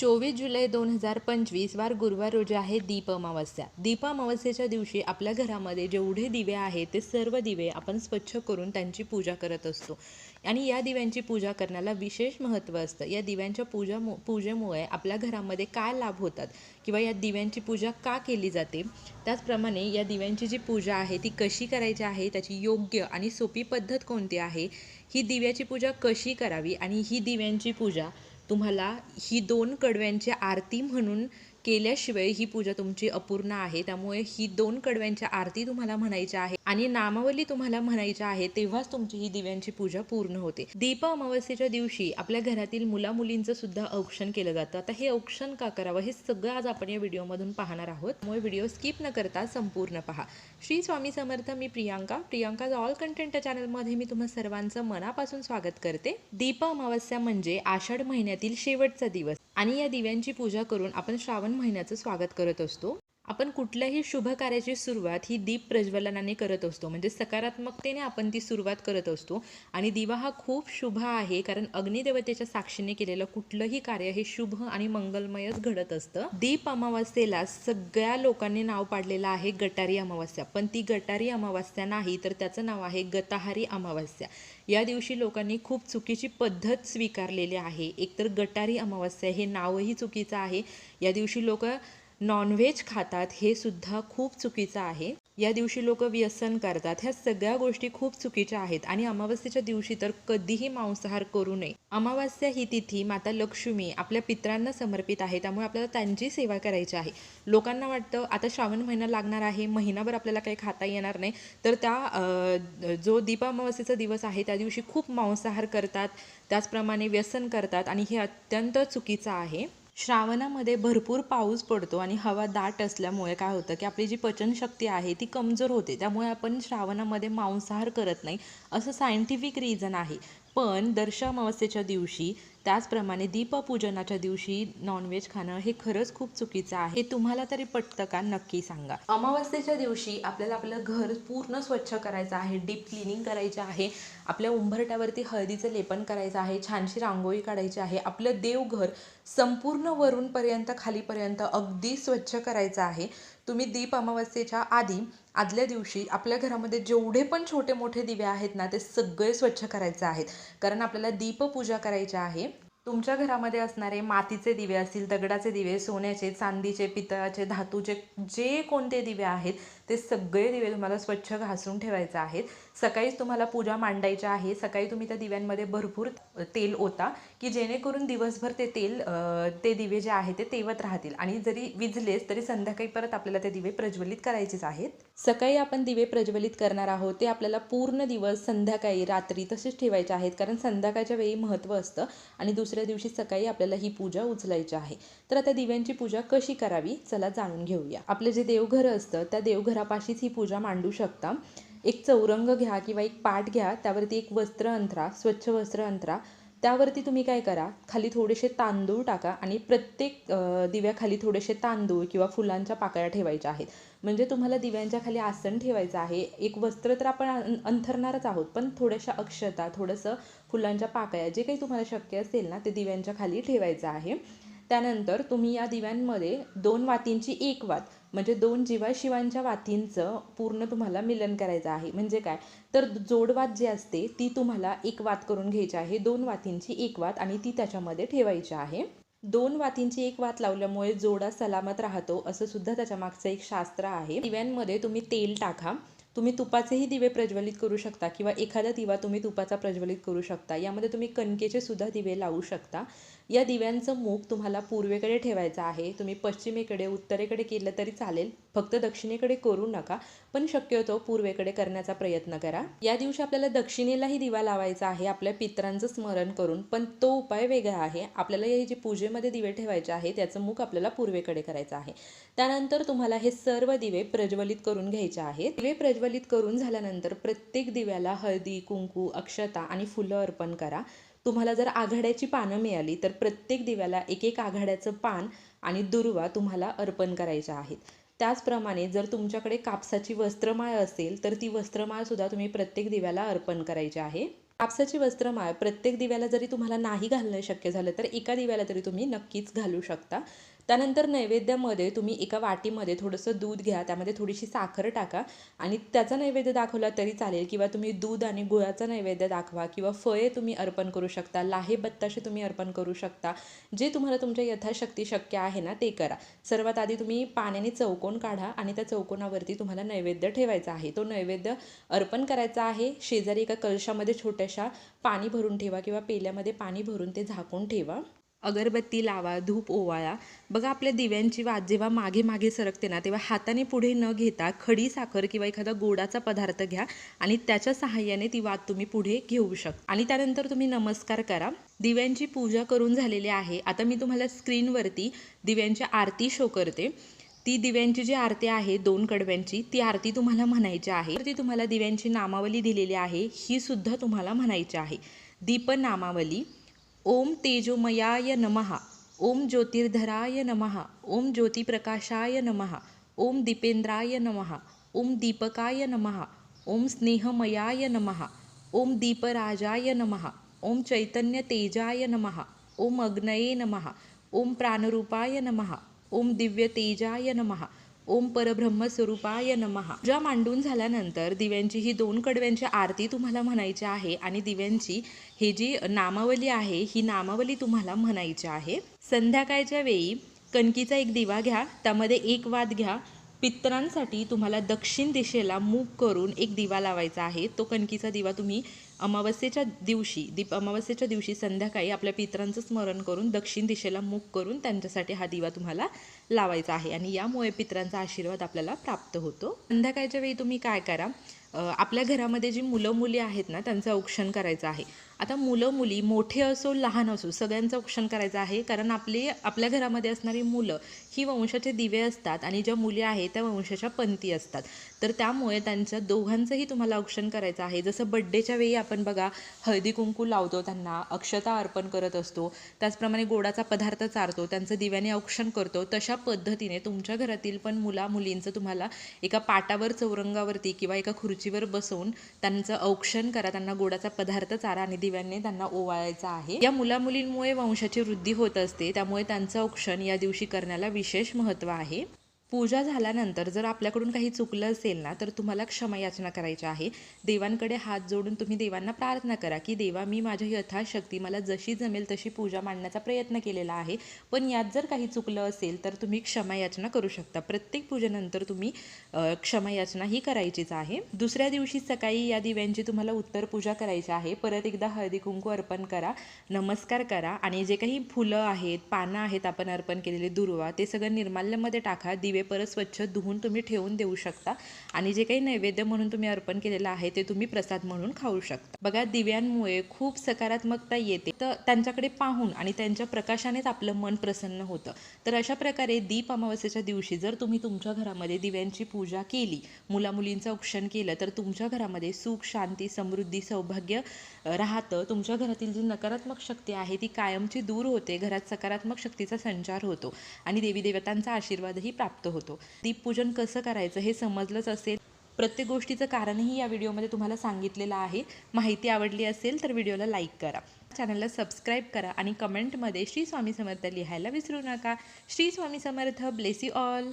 चोवीस जुलै दोन हजार पंचवीस वार गुरुवार रोजी आहे दीप अमावस्या. दीप अमावस्येच्या दिवशी आपल्या घरामध्ये जेवढे दिवे आहेत ते सर्व दिवे आपण स्वच्छ करून त्यांची पूजा करत असतो. आणि या दिव्यांची पूजा करण्याला विशेष महत्त्व असतं. या दिव्यांच्या पूजा पूजेमुळे आपल्या घरामध्ये काय लाभ होतात किंवा या दिव्यांची पूजा का केली जाते? त्याचप्रमाणे या दिव्यांची जी पूजा आहे ती कशी करायची आहे? त्याची योग्य आणि सोपी पद्धत कोणती आहे? ही दिव्याची पूजा कशी करावी? आणि ही दिव्यांची पूजा तुम्हाला ही दोन कडव्यांची आरती म्हणून केल्याशिवाय ही पूजा तुमची अपूर्ण आहे. त्यामुळे ही दोन कडव्यांच्या आरती तुम्हाला म्हणायची आहे आणि नामावली तुम्हाला म्हणायच्या आहे तेव्हाच तुमची ही दिव्यांची पूजा पूर्ण होते. दीप अमावस्येच्या दिवशी आपल्या घरातील मुला मुलींचं सुद्धा औक्षण केलं जातं. आता हे औक्षण का करावं हे सगळं आज आपण या व्हिडिओमधून पाहणार आहोत. त्यामुळे व्हिडिओ स्किप न करता संपूर्ण पहा. श्री स्वामी समर्थ मी प्रियांका. प्रियांका ऑल कंटेंट चॅनलमध्ये मी तुम्हा सर्वांचं मनापासून स्वागत करते. दीप अमावस्या म्हणजे आषाढ महिन्यातील शेवटचा दिवस. आणि या दिव्यांची पूजा करून आपण श्रावण महिन्याचं स्वागत करत असतो. आपण कुठल्याही शुभ कार्याची सुरुवात ही दीप प्रज्वलनाने करत असतो. म्हणजे सकारात्मकतेने आपण ती सुरुवात करत असतो. आणि दिवा हा खूप शुभ आहे कारण अग्निदेवतेच्या साक्षीने केलेलं कुठलंही कार्य हे शुभ आणि मंगलमयच घडत असतं. दीप अमावास्येला सगळ्या लोकांनी नाव पाडलेलं आहे गटारी अमावास्या. पण ती गटारी अमावास्या नाही तर त्याचं नाव आहे गताहारी अमावास्या. या दिवशी लोकांनी खूप चुकीची पद्धत स्वीकारलेली आहे. एकतर गटारी अमावस्या हे नावही चुकीचं आहे. या दिवशी लोक नॉनव्हेज खातात हे सुद्धा खूप चुकीचं आहे. या दिवशी लोक व्यसन करतात. ह्या सगळ्या गोष्टी खूप चुकीच्या आहेत. आणि अमावस्येच्या दिवशी तर कधीही मांसाहार करू नये. अमावस्या ही तिथी माता लक्ष्मी आपल्या पित्रांना समर्पित आहे. त्यामुळे आपल्याला त्यांची सेवा करायची आहे. लोकांना वाटतं आता श्रावण महिना लागणार आहे. महिनाभर आपल्याला काही खाता येणार नाही. तर त्या जो दीप अमावस्येचा दिवस आहे त्या दिवशी खूप मांसाहार करतात. त्याचप्रमाणे व्यसन करतात. आणि हे अत्यंत चुकीचं आहे. श्रावणामध्ये भरपूर पाऊस पडतो आणि हवा दाट असल्यामुळे काय होतं की आपली जी पचनशक्ती आहे ती कमजोर होते. त्यामुळे आपण श्रावणामध्ये मांसाहार करत नाही असं सायंटिफिक रिझन आहे. पण दर्श अमावस्येच्या दिवशी त्याचप्रमाणे दीपपूजनाच्या दिवशी नॉनव्हेज खाणं हे खरंच खूप चुकीचं आहे. हे तुम्हाला तरी पटतं का? नक्की सांगा. अमावस्येच्या दिवशी आपल्याला आपलं घर पूर्ण स्वच्छ करायचं आहे डीप क्लिनिंग करायचं आहे आपल्या उंबरट्यावरती हळदीचं लेपन करायचं आहे छानशी रांगोळी काढायची आहे आपलं देवघर संपूर्ण वरूनपर्यंत खालीपर्यंत अगदी स्वच्छ करायचं आहे. तुम्ही दीप अमावस्येच्या आधी आदल्या दिवशी आपल्या घरामध्ये जेवढे पण छोटे मोठे दिवे आहेत ना ते सगळे स्वच्छ करायचे आहेत. कारण आपल्याला दीपपूजा करायची आहे. तुमच्या घरामध्ये असणारे मातीचे दिवे असतील दगडाचे दिवे सोन्याचे चांदीचे पितळाचे धातूचे जे कोणते दिवे आहेत ते सगळे दिवे तुम्हाला स्वच्छ घासून ठेवायचे आहेत. सकाळीच तुम्हाला पूजा मांडायची आहे. सकाळी तुम्ही त्या दिव्यांमध्ये भरपूर तेल ओता. की जेणेकरून दिवसभर ते तेल ते दिवे जे आहे ते तेवत राहतील. आणि जरी विझलेच तरी संध्याकाळी परत आपल्याला ते दिवे प्रज्वलित करायचेच आहेत. सकाळी आपण दिवे प्रज्वलित करणार आहोत ते आपल्याला पूर्ण दिवस संध्याकाळी रात्री तसेच ठेवायचे आहेत. कारण संध्याकाळच्या वेळी महत्त्व असतं आणि दुसऱ्या दिवशी सकाळी आपल्याला ही पूजा उचलायची आहे. तर आता दिव्यांची पूजा कशी करावी? चला जाणून घेऊया. आपलं जे देवघर असतं त्या देवघरापाशीच ही पूजा मांडू शकता. एक चौरंग घ्या किंवा एक पाट घ्या त्यावरती एक वस्त्र अंतरा स्वच्छ वस्त्र अंतरा. त्यावरती तुम्ही काय करा खाली थोडेसे तांदूळ टाका आणि प्रत्येक दिव्याखाली थोडेसे तांदूळ किंवा फुलांच्या पाकळ्या ठेवायच्या आहेत. म्हणजे तुम्हाला दिव्यांच्या खाली आसन ठेवायचं आहे. एक वस्त्र तर आपण अंथरणारच आहोत पण थोड्याशा अक्षता थोडंसं फुलांच्या पाकळ्या जे काही तुम्हाला शक्य असेल ना ते दिव्यांच्या खाली ठेवायचं आहे. त्यानंतर तुम्ही या दिव्यांमध्ये दोन वातींची एक वात म्हणजे दोन जीवाशिवांच्या वातींचं पूर्ण तुम्हाला मिलन करायचं आहे. म्हणजे काय? तर जोडवात जी असते ती तुम्हाला एक वात करून घ्यायची आहे. दोन वातींची एक वात आणि ती त्याच्यामध्ये ठेवायची आहे. दोन वातींची एक वात लावल्यामुळे जोडा सलामत राहतो असं सुद्धा त्याच्या मागचं एक शास्त्र आहे. दिव्यांमध्ये तुम्ही तेल टाका. तुम्ही तुपाचेही दिवे प्रज्वलित करू शकता किंवा एखादा दिवा तुम्ही तुपाचा प्रज्वलित करू शकता. यामध्ये तुम्ही कणकेचे सुद्धा दिवे लावू शकता. या दिव्यांचं मुख तुम्हाला पूर्वेकडे ठेवायचं आहे. तुम्ही पश्चिमेकडे उत्तरेकडे केलं तरी चालेल. फक्त दक्षिणेकडे करू नका पण शक्यतो पूर्वेकडे करण्याचा प्रयत्न करा. या दिवशी आपल्याला दक्षिणेलाही दिवा लावायचा आहे आपल्या पित्रांचं स्मरण करून. पण तो उपाय वेगळा आहे. आपल्याला या जे पूजेमध्ये दिवे ठेवायचे आहे त्याचं मुख आपल्याला पूर्वेकडे करायचं आहे. त्यानंतर तुम्हाला हे सर्व दिवे प्रज्वलित करून घ्यायचे आहेत. दिवे प्रज्वलित करून झाल्यानंतर प्रत्येक दिव्याला हळदी कुंकू अक्षता आणि फुलं अर्पण करा. तुम्हाला जर आघाड्याची पानं मिळाली तर प्रत्येक दिव्याला एक एक आघाड्याचं पान आणि दुर्वा तुम्हाला अर्पण करायच्या आहेत. त्याचप्रमाणे जर तुमच्याकडे कापसाची वस्त्रमाळ असेल तर ती वस्त्रमाळ सुद्धा तुम्ही प्रत्येक दिव्याला अर्पण करायची आहे. कापसाची वस्त्रमाळ प्रत्येक दिव्याला जरी तुम्हाला नाही घालणं शक्य झालं तर एका दिव्याला तरी तुम्ही नक्कीच घालू शकता. त्यानंतर नैवेद्यामध्ये तुम्ही एका वाटीमध्ये थोडंसं दूध घ्या त्यामध्ये थोडीशी साखर टाका आणि त्याचा नैवेद्य दाखवला तरी चालेल किंवा तुम्ही दूध आणि गुळाचा नैवेद्य दाखवा किंवा फळे तुम्ही अर्पण करू शकता लाहे बत्ताशे तुम्ही अर्पण करू शकता जे तुम्हाला तुमच्या यथाशक्ती शक्य आहे ना ते करा. सर्वात आधी तुम्ही पाण्याने चौकोन काढा आणि त्या चौकोनावरती तुम्हाला नैवेद्य ठेवायचा आहे. तो नैवेद्य अर्पण करायचा आहे. शेजारी एका कलशामध्ये छोट्याशा पाणी भरून ठेवा किंवा पेल्यामध्ये पाणी भरून ते झाकून ठेवा. अगरबत्ती लावा धूप ओवाळा. बघा आपल्या दिव्यांची वात जेव्हा मागे मागे सरकते ना तेव्हा हाताने पुढे न घेता खडी साखर किंवा एखादा गोडाचा पदार्थ घ्या आणि त्याच्या सहाय्याने ती वात तुम्ही पुढे घेऊ शकता. आणि त्यानंतर तुम्ही नमस्कार करा. दिव्यांची पूजा करून झालेली आहे. आता मी तुम्हाला स्क्रीनवरती दिव्यांची आरती शो करते. ती दिव्यांची जी आरती आहे दोन कडव्यांची ती आरती तुम्हाला म्हणायची आहे. तर ती तुम्हाला दिव्यांची नामावली दिलेली आहे. ही सुद्धा तुम्हाला म्हणायची आहे. दीप नामावली ओम तेजोमयाय नमः ओम ज्योतिर्धराय नमः ओम ज्योतिप्रकाशाय नमः ओम दीपेंद्राय नमः ओम दीपकाय नमः ओम स्नेहमयाय नमः ओम दीपराजाय नमः ओम चैतन्य तेजाय नमः ओम अग्नये नमः ओम प्राणरूपाय नमः ओम दिव्य तेजाय नमः ओम परब्रह्म स्वरूपाय नमः. पूजा मांडून झाल्यानंतर दिव्यांची ही दोन कडव्यांची आरती तुम्हाला म्हणायची आहे आणि दिव्यांची ही जी नामावली आहे ही नामावली तुम्हाला म्हणायची आहे. संध्याकाळच्या वेळी कणकीचा एक दिवा घ्या त्यामध्ये एक वाद घ्या पितरांसाठी तुम्हाला दक्षिण दिशेला मूक करून एक दिवा लावायचा आहे. तो कणकीचा दिवा तुम्ही अमावस्येच्या दिवशी दीप अमावस्येच्या दिवशी संध्याकाळी आपल्या पितरांचं स्मरण करून दक्षिण दिशेला मूक करून त्यांच्यासाठी हा दिवा तुम्हाला लावायचा आहे. आणि यामुळे पितरांचा आशीर्वाद आपल्याला प्राप्त होतो. संध्याकाळच्या वेळी तुम्ही काय करा? आपल्या घरामध्ये जी मुलं मुली आहेत ना त्यांचं औक्षण करायचं आहे. आता मुलं मुली मोठे असो लहान असो सगळ्यांचं औक्षण करायचं आहे. कारण आपली आपल्या घरामध्ये असणारी मुलं ही वंशाचे दिवे असतात आणि ज्या मुली आहेत त्या वंशाच्या पंथी असतात. तर त्यामुळे त्यांच्या दोघांचंही तुम्हाला औक्षण करायचं आहे. जसं बड्डेच्या वेळी आपण बघा हळदी कुंकू लावतो त्यांना अक्षता अर्पण करत असतो. त्याचप्रमाणे गोडाचा पदार्थ चारतो त्यांचं दिव्याने औक्षण करतो. तशा पद्धतीने तुमच्या घरातील पण मुला मुलींचं तुम्हाला एका पाटावर चौरंगावरती किंवा एका खुर्ची खुर्चीवर बसवून त्यांचं औक्षण करा त्यांना गोडाचा पदार्थ चारा आणि दिव्यांनी त्यांना ओवाळायचा आहे. या मुला मुलींमुळे वंशाची वृद्धी होत असते त्यामुळे त्यांचं औक्षण या दिवशी करण्याला विशेष महत्त्व आहे. पूजा झाल्यानंतर जर आपल्याकडून काही चुकलं असेल ना तर तुम्हाला क्षमा याचना करायची आहे. देवांकडे हात जोडून तुम्ही देवांना प्रार्थना करा की देवा मी माझ्या यथाशक्ती मला जशी जमेल तशी पूजा मांडण्याचा प्रयत्न केलेला आहे. पण यात जर काही चुकलं असेल तर तुम्ही क्षमा याचना करू शकता. प्रत्येक पूजेनंतर तुम्ही क्षमायाचना ही करायचीच आहे. दुसऱ्या दिवशी सकाळी या दिव्यांची तुम्हाला उत्तर पूजा करायची आहे. परत एकदा हळदी कुंकू अर्पण करा नमस्कार करा आणि जे काही फुलं आहेत पानं आहेत आपण अर्पण केलेले दुर्वा ते सगळं निर्माल्यामध्ये टाका. दिवे परत स्वच्छ धुवून तुम्ही ठेवून देऊ शकता. आणि जे काही नैवेद्य म्हणून तुम्ही अर्पण केलेलं आहे ते तुम्ही प्रसाद म्हणून खाऊ शकता. बघा दिव्यांमुळे खूप सकारात्मकता येते. तर त्यांच्याकडे पाहून आणि त्यांच्या प्रकाशानेच आपलं मन प्रसन्न होतं. तर अशा प्रकारे दीप अमावस्येच्या दिवशी जर तुम्ही तुमच्या घरामध्ये दिव्यांची पूजा केली मुलामुलींचं औक्षण केलं तर तुमच्या घरामध्ये सुख शांती समृद्धी सौभाग्य राहतं. तुमच्या घरातील जी नकारात्मक शक्ती आहे ती कायमची दूर होते. घरात सकारात्मक शक्तीचा संचार होतो. आणि देवी देवतांचा आशीर्वादही प्राप्त होतो. दीपपूजन कसं करायचं हे समजलंच असेल. प्रत्येक गोष्टीचं कारणही या व्हिडिओमध्ये तुम्हाला सांगितलेलं आहे. माहिती आवडली असेल तर व्हिडिओला लाईक करा. चॅनलला सबस्क्राईब करा आणि कमेंटमध्ये श्री स्वामी समर्थ लिहायला विसरू नका. Shri Swami Samarth bless all.